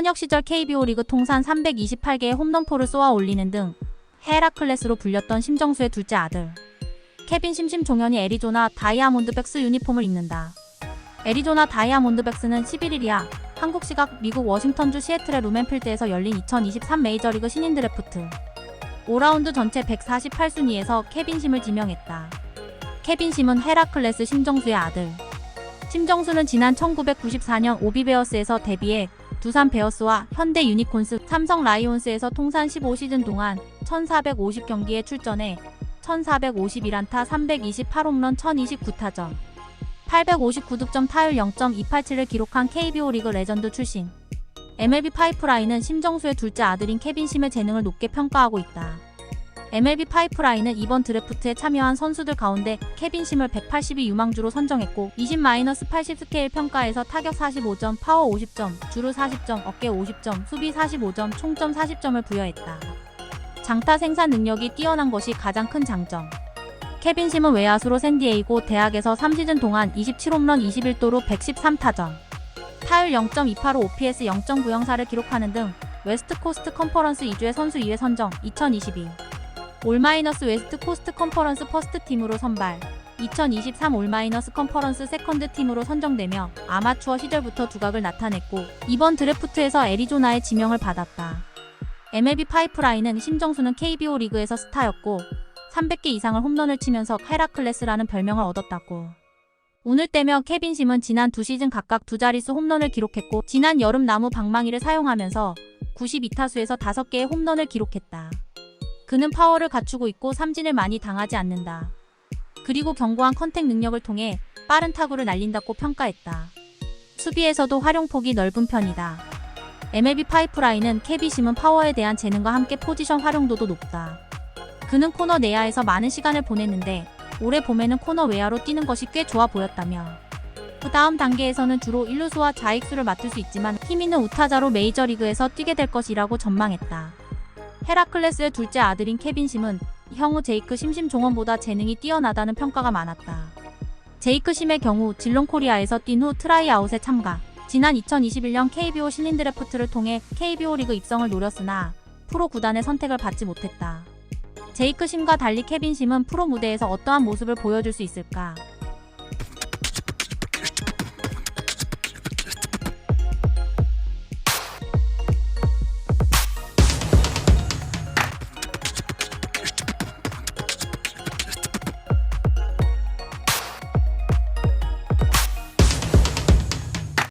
현역 시절 KBO 리그 통산 328개의 홈런포를 쏘아 올리는 등 헤라클레스로 불렸던 심정수의 둘째 아들. 케빈 심심 종현이 애리조나 다이아몬드백스 유니폼을 입는다. 애리조나 다이아몬드백스는 11일이야 한국 시각 미국 워싱턴주 시애틀의 루멘필드에서 열린 2023 메이저리그 신인 드래프트 5라운드 전체 148순위에서 케빈 심을 지명했다. 케빈 심은 헤라클레스 심정수의 아들. 심정수는 지난 1994년 오비베어스에서 데뷔해 두산 베어스와 현대 유니콘스, 삼성 라이온스에서 통산 15시즌 동안 1450경기에 출전해 1451안타 328홈런 1029타점 859득점 타율 0.287을 기록한 KBO 리그 레전드 출신. MLB 파이프라인은 심정수의 둘째 아들인 케빈 심의 재능을 높게 평가하고 있다. MLB 파이프라인은 이번 드래프트에 참여한 선수들 가운데 케빈 심을 182 유망주로 선정했고 20-80 스케일 평가에서 타격 45점, 파워 50점, 주루 40점, 어깨 50점, 수비 45점, 총점 40점을 부여했다. 장타 생산 능력이 뛰어난 것이 가장 큰 장점. 케빈 심은 외야수로 샌디에이고 대학에서 3시즌 동안 27홈런 21도로 113타점, 타율 0.285 OPS 0.904를 기록하는 등 웨스트 코스트 컨퍼런스 2주의 선수 2회 선정 2022 올마이너스 웨스트 코스트 컨퍼런스 퍼스트 팀으로 선발 2023 올마이너스 컨퍼런스 세컨드 팀으로 선정되며 아마추어 시절부터 두각을 나타냈고 이번 드래프트에서 애리조나의 지명을 받았다. MLB 파이프라인은 심정수는 KBO 리그에서 스타였고 300개 이상을 홈런을 치면서 헤라클레스라는 별명을 얻었다고. 운을 떼며 케빈 심은 지난 두 시즌 각각 두 자릿수 홈런을 기록했고 지난 여름 나무 방망이를 사용하면서 92타수에서 5개의 홈런을 기록했다. 그는 파워를 갖추고 있고 삼진을 많이 당하지 않는다. 그리고 견고한 컨택 능력을 통해 빠른 타구를 날린다고 평가했다. 수비에서도 활용폭이 넓은 편이다. MLB 파이프라인은 케비 심은 파워에 대한 재능과 함께 포지션 활용도도 높다. 그는 코너 내야에서 많은 시간을 보냈는데 올해 봄에는 코너 외야로 뛰는 것이 꽤 좋아 보였다며. 그 다음 단계에서는 주로 1루수와 좌익수를 맡을 수 있지만 힘 있는 우타자로 메이저리그에서 뛰게 될 것이라고 전망했다. 헤라클레스의 둘째 아들인 케빈 심은 형우 제이크 심심 종원보다 재능이 뛰어나다는 평가가 많았다. 제이크 심의 경우 질롱 코리아에서 뛴 후 트라이아웃에 참가. 지난 2021년 KBO 신인 드래프트를 통해 KBO 리그 입성을 노렸으나 프로 구단의 선택을 받지 못했다. 제이크 심과 달리 케빈 심은 프로 무대에서 어떠한 모습을 보여줄 수 있을까?